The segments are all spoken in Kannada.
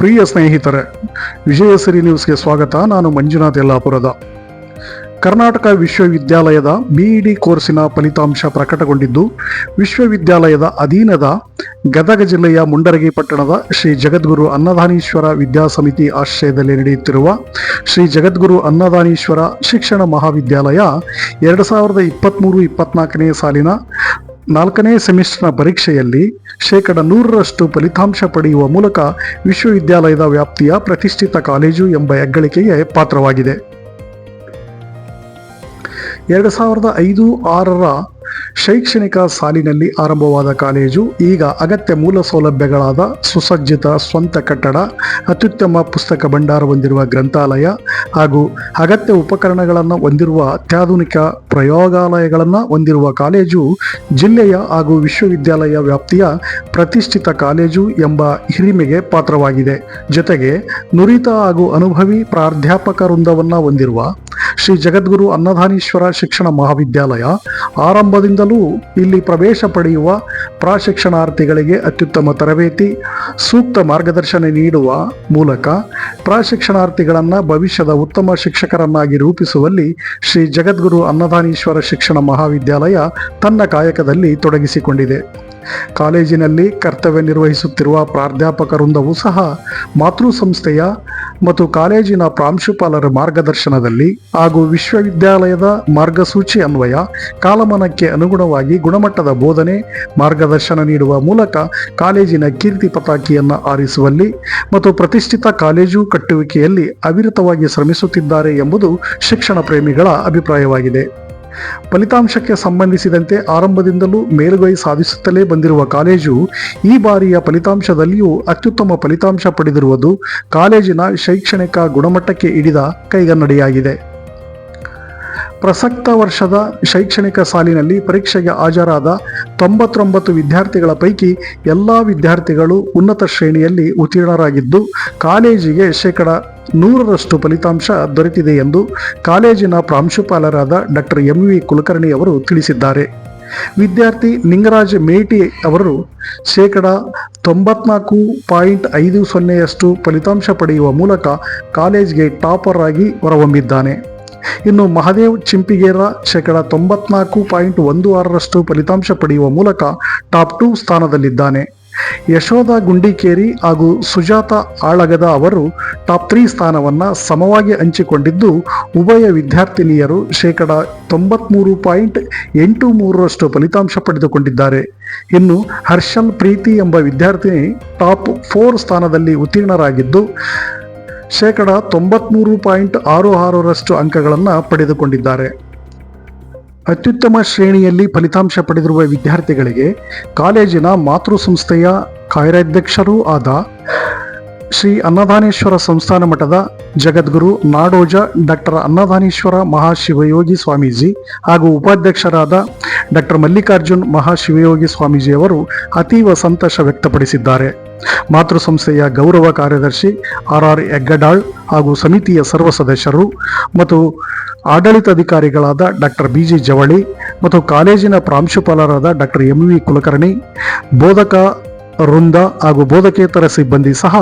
ಪ್ರಿಯ ಸ್ನೇಹಿತರೆ ವಿಜಯಸರಿ ನ್ಯೂಸ್ಗೆ ಸ್ವಾಗತ. ನಾನು ಮಂಜುನಾಥ್ ಯಲ್ಲಾಪುರದ. ಕರ್ನಾಟಕ ವಿಶ್ವವಿದ್ಯಾಲಯದ ಬಿಇಡಿ ಕೋರ್ಸಿನ ಫಲಿತಾಂಶ ಪ್ರಕಟಗೊಂಡಿದ್ದು, ವಿಶ್ವವಿದ್ಯಾಲಯದ ಅಧೀನದ ಗದಗ ಜಿಲ್ಲೆಯ ಮುಂಡರಗಿ ಪಟ್ಟಣದ ಶ್ರೀ ಜಗದ್ಗುರು ಅನ್ನದಾನೀಶ್ವರ ವಿದ್ಯಾಸಮಿತಿ ಆಶ್ರಯದಲ್ಲಿ ನಡೆಯುತ್ತಿರುವ ಶ್ರೀ ಜಗದ್ಗುರು ಅನ್ನದಾನೀಶ್ವರ ಶಿಕ್ಷಣ ಮಹಾವಿದ್ಯಾಲಯ, ಎರಡು ಸಾವಿರದ ಇಪ್ಪತ್ತ್ಮೂರು ಇಪ್ಪತ್ನಾಲ್ಕನೇ ಸಾಲಿನ ನಾಲ್ಕನೇ ಸೆಮಿಸ್ಟರ್ನ ಪರೀಕ್ಷೆಯಲ್ಲಿ ಶೇಕಡ ನೂರರಷ್ಟು ಫಲಿತಾಂಶ ಪಡೆಯುವ ಮೂಲಕ ವಿಶ್ವವಿದ್ಯಾಲಯದ ವ್ಯಾಪ್ತಿಯ ಪ್ರತಿಷ್ಠಿತ ಕಾಲೇಜು ಎಂಬ ಹೆಗ್ಗಳಿಕೆಗೆ ಪಾತ್ರವಾಗಿದೆ. ಎರಡು ಸಾವಿರದ ಐದು ಆರರ ಶೈಕ್ಷಣಿಕ ಸಾಲಿನಲ್ಲಿ ಆರಂಭವಾದ ಕಾಲೇಜು, ಈಗ ಅಗತ್ಯ ಮೂಲ ಸೌಲಭ್ಯಗಳಾದ ಸುಸಜ್ಜಿತ ಸ್ವಂತ ಕಟ್ಟಡ, ಅತ್ಯುತ್ತಮ ಪುಸ್ತಕ ಭಂಡಾರ ಹೊಂದಿರುವ ಗ್ರಂಥಾಲಯ ಹಾಗೂ ಅಗತ್ಯ ಉಪಕರಣಗಳನ್ನು ಹೊಂದಿರುವ ಅತ್ಯಾಧುನಿಕ ಪ್ರಯೋಗಾಲಯಗಳನ್ನು ಹೊಂದಿರುವ ಕಾಲೇಜು, ಜಿಲ್ಲೆಯ ಹಾಗೂ ವಿಶ್ವವಿದ್ಯಾಲಯ ವ್ಯಾಪ್ತಿಯ ಪ್ರತಿಷ್ಠಿತ ಕಾಲೇಜು ಎಂಬ ಹಿರಿಮೆಗೆ ಪಾತ್ರವಾಗಿದೆ. ಜೊತೆಗೆ ನುರಿತ ಹಾಗೂ ಅನುಭವಿ ಪ್ರಾಧ್ಯಾಪಕ ವೃಂದವನ್ನು ಹೊಂದಿರುವ ಶ್ರೀ ಜಗದ್ಗುರು ಅನ್ನದಾನೀಶ್ವರ ಶಿಕ್ಷಣ ಮಹಾವಿದ್ಯಾಲಯ. ಆರಂಭದಿಂದಲೂ ಇಲ್ಲಿ ಪ್ರವೇಶ ಪಡೆಯುವ ಪ್ರಾಶಿಕ್ಷಣಾರ್ಥಿಗಳಿಗೆ ಅತ್ಯುತ್ತಮ ತರಬೇತಿ, ಸೂಕ್ತ ಮಾರ್ಗದರ್ಶನ ನೀಡುವ ಮೂಲಕ ಪ್ರಾಶಿಕ್ಷಣಾರ್ಥಿಗಳನ್ನು ಭವಿಷ್ಯದ ಉತ್ತಮ ಶಿಕ್ಷಕರನ್ನಾಗಿ ರೂಪಿಸುವಲ್ಲಿ ಶ್ರೀ ಜಗದ್ಗುರು ಅನ್ನದಾನೀಶ್ವರ ಶಿಕ್ಷಣ ಮಹಾವಿದ್ಯಾಲಯ ತನ್ನ ಕಾಯಕದಲ್ಲಿ ತೊಡಗಿಸಿಕೊಂಡಿದೆ. ಕಾಲೇಜಿನಲ್ಲಿ ಕರ್ತವ್ಯ ನಿರ್ವಹಿಸುತ್ತಿರುವ ಪ್ರಾಧ್ಯಾಪಕ ವೃಂದವೂ ಸಹ ಮಾತೃ ಸಂಸ್ಥೆಯ ಮತ್ತು ಕಾಲೇಜಿನ ಪ್ರಾಂಶುಪಾಲರ ಮಾರ್ಗದರ್ಶನದಲ್ಲಿ ಹಾಗೂ ವಿಶ್ವವಿದ್ಯಾಲಯದ ಮಾರ್ಗಸೂಚಿ ಅನ್ವಯ ಕಾಲಮಾನಕ್ಕೆ ಅನುಗುಣವಾಗಿ ಗುಣಮಟ್ಟದ ಬೋಧನೆ, ಮಾರ್ಗದರ್ಶನ ನೀಡುವ ಮೂಲಕ ಕಾಲೇಜಿನ ಕೀರ್ತಿ ಪತಾಕಿಯನ್ನು ಆರಿಸುವಲ್ಲಿ ಮತ್ತು ಪ್ರತಿಷ್ಠಿತ ಕಾಲೇಜು ಕಟ್ಟುವಿಕೆಯಲ್ಲಿ ಅವಿರತವಾಗಿ ಶ್ರಮಿಸುತ್ತಿದ್ದಾರೆ ಎಂಬುದು ಶಿಕ್ಷಣ ಪ್ರೇಮಿಗಳ ಅಭಿಪ್ರಾಯವಾಗಿದೆ. ಫಲಿತಾಂಶಕ್ಕೆ ಸಂಬಂಧಿಸಿದಂತೆ ಆರಂಭದಿಂದಲೂ ಮೇಲುಗೈ ಸಾಧಿಸುತ್ತಲೇ ಬಂದಿರುವ ಕಾಲೇಜು ಈ ಬಾರಿಯ ಫಲಿತಾಂಶದಲ್ಲಿಯೂ ಅತ್ಯುತ್ತಮ ಫಲಿತಾಂಶ ಪಡೆದಿರುವುದು ಕಾಲೇಜಿನ ಶೈಕ್ಷಣಿಕ ಗುಣಮಟ್ಟಕ್ಕೆ ಹಿಡಿದ ಕೈಗನ್ನಡಿಯಾಗಿದೆ. ಪ್ರಸಕ್ತ ವರ್ಷದ ಶೈಕ್ಷಣಿಕ ಸಾಲಿನಲ್ಲಿ ಪರೀಕ್ಷೆಗೆ ಹಾಜರಾದ ತೊಂಬತ್ತೊಂಬತ್ತು ವಿದ್ಯಾರ್ಥಿಗಳ ಪೈಕಿ ಎಲ್ಲ ವಿದ್ಯಾರ್ಥಿಗಳು ಉನ್ನತ ಶ್ರೇಣಿಯಲ್ಲಿ ಉತ್ತೀರ್ಣರಾಗಿದ್ದು, ಕಾಲೇಜಿಗೆ ಶೇಕಡ ನೂರರಷ್ಟು ಫಲಿತಾಂಶ ದೊರೆತಿದೆ ಎಂದು ಕಾಲೇಜಿನ ಪ್ರಾಂಶುಪಾಲರಾದ ಡಾಕ್ಟರ್ ಎಂ ವಿ ಕುಲಕರ್ಣಿ ಅವರು ತಿಳಿಸಿದ್ದಾರೆ. ವಿದ್ಯಾರ್ಥಿ ನಿಂಗರಾಜ್ ಮೇಟಿ ಅವರು ಶೇಕಡ ತೊಂಬತ್ನಾಲ್ಕು ಪಾಯಿಂಟ್ ಐದು ಸೊನ್ನೆಯಷ್ಟು ಫಲಿತಾಂಶ ಪಡೆಯುವ ಮೂಲಕ ಕಾಲೇಜ್ಗೆ ಟಾಪರ್ ಆಗಿ ಹೊರಹೊಮ್ಮಿದ್ದಾನೆ. ಇನ್ನು ಮಹದೇವ್ ಚಿಂಪಿಗೇರ ಶೇಕಡ ತೊಂಬತ್ನಾಲ್ಕು ಪಾಯಿಂಟ್ ಒಂದು ಆರರಷ್ಟು ಫಲಿತಾಂಶ ಪಡೆಯುವ ಮೂಲಕ ಟಾಪ್ ಟೂ ಸ್ಥಾನದಲ್ಲಿದ್ದಾನೆ. ಯಶೋಧ ಗುಂಡಿಕೇರಿ ಹಾಗೂ ಸುಜಾತ ಆಳಗದ ಅವರು ಟಾಪ್ ತ್ರೀ ಸ್ಥಾನವನ್ನು ಸಮವಾಗಿ ಹಂಚಿಕೊಂಡಿದ್ದು, ಉಭಯ ವಿದ್ಯಾರ್ಥಿನಿಯರು ಶೇಕಡ ತೊಂಬತ್ಮೂರು ಪಾಯಿಂಟ್ ಎಂಟು ಮೂರರಷ್ಟು ಫಲಿತಾಂಶ ಪಡೆದುಕೊಂಡಿದ್ದಾರೆ. ಇನ್ನು ಹರ್ಷಲ್ ಪ್ರೀತಿ ಎಂಬ ವಿದ್ಯಾರ್ಥಿನಿ ಟಾಪ್ ಫೋರ್ ಸ್ಥಾನದಲ್ಲಿ ಉತ್ತೀರ್ಣರಾಗಿದ್ದು ಶೇಕಡ ತೊಂಬತ್ಮೂರು ಪಾಯಿಂಟ್ ಆರು ಆರರಷ್ಟು ಅಂಕಗಳನ್ನು ಪಡೆದುಕೊಂಡಿದ್ದಾರೆ. ಅತ್ಯುತ್ತಮ ಶ್ರೇಣಿಯಲ್ಲಿ ಫಲಿತಾಂಶ ಪಡೆದಿರುವ ವಿದ್ಯಾರ್ಥಿಗಳಿಗೆ ಕಾಲೇಜಿನ ಮಾತೃ ಸಂಸ್ಥೆಯ ಕಾರ್ಯಾಧ್ಯಕ್ಷರೂ ಆದ ಶ್ರೀ ಅನ್ನದಾನೇಶ್ವರ ಸಂಸ್ಥಾನ ಮಠದ ಜಗದ್ಗುರು ನಾಡೋಜ ಡಾಕ್ಟರ್ ಅನ್ನದಾನೇಶ್ವರ ಮಹಾಶಿವಯೋಗಿ ಸ್ವಾಮೀಜಿ ಹಾಗೂ ಉಪಾಧ್ಯಕ್ಷರಾದ ಡಾಕ್ಟರ್ ಮಲ್ಲಿಕಾರ್ಜುನ್ ಮಹಾಶಿವಯೋಗಿ ಸ್ವಾಮೀಜಿಯವರು ಅತೀವ ಸಂತೋಷ ವ್ಯಕ್ತಪಡಿಸಿದ್ದಾರೆ. ಮಾತೃಸಂಸ್ಥೆಯ ಗೌರವ ಕಾರ್ಯದರ್ಶಿ ಆರ್ ಆರ್ ಹೆಗ್ಗಡಾಳ್ ಹಾಗೂ ಸಮಿತಿಯ ಸರ್ವ ಸದಸ್ಯರು ಮತ್ತು ಆಡಳಿತಾಧಿಕಾರಿಗಳಾದ ಡಾಕ್ಟರ್ ಬಿ ಜಿ ಜವಳಿ ಮತ್ತು ಕಾಲೇಜಿನ ಪ್ರಾಂಶುಪಾಲರಾದ ಡಾಕ್ಟರ್ ಎಂ ವಿ ಕುಲಕರ್ಣಿ, ಬೋಧಕ ವೃಂದ ಹಾಗೂ ಬೋಧಕೇತರ ಸಿಬ್ಬಂದಿ ಸಹ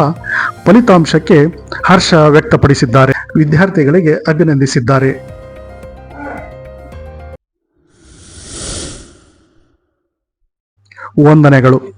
ಫಲಿತಾಂಶಕ್ಕೆ ಹರ್ಷ ವ್ಯಕ್ತಪಡಿಸಿದ್ದಾರೆ. ವಿದ್ಯಾರ್ಥಿಗಳಿಗೆ ಅಭಿನಂದಿಸಿದ್ದಾರೆ. ವಂದನೆಗಳು.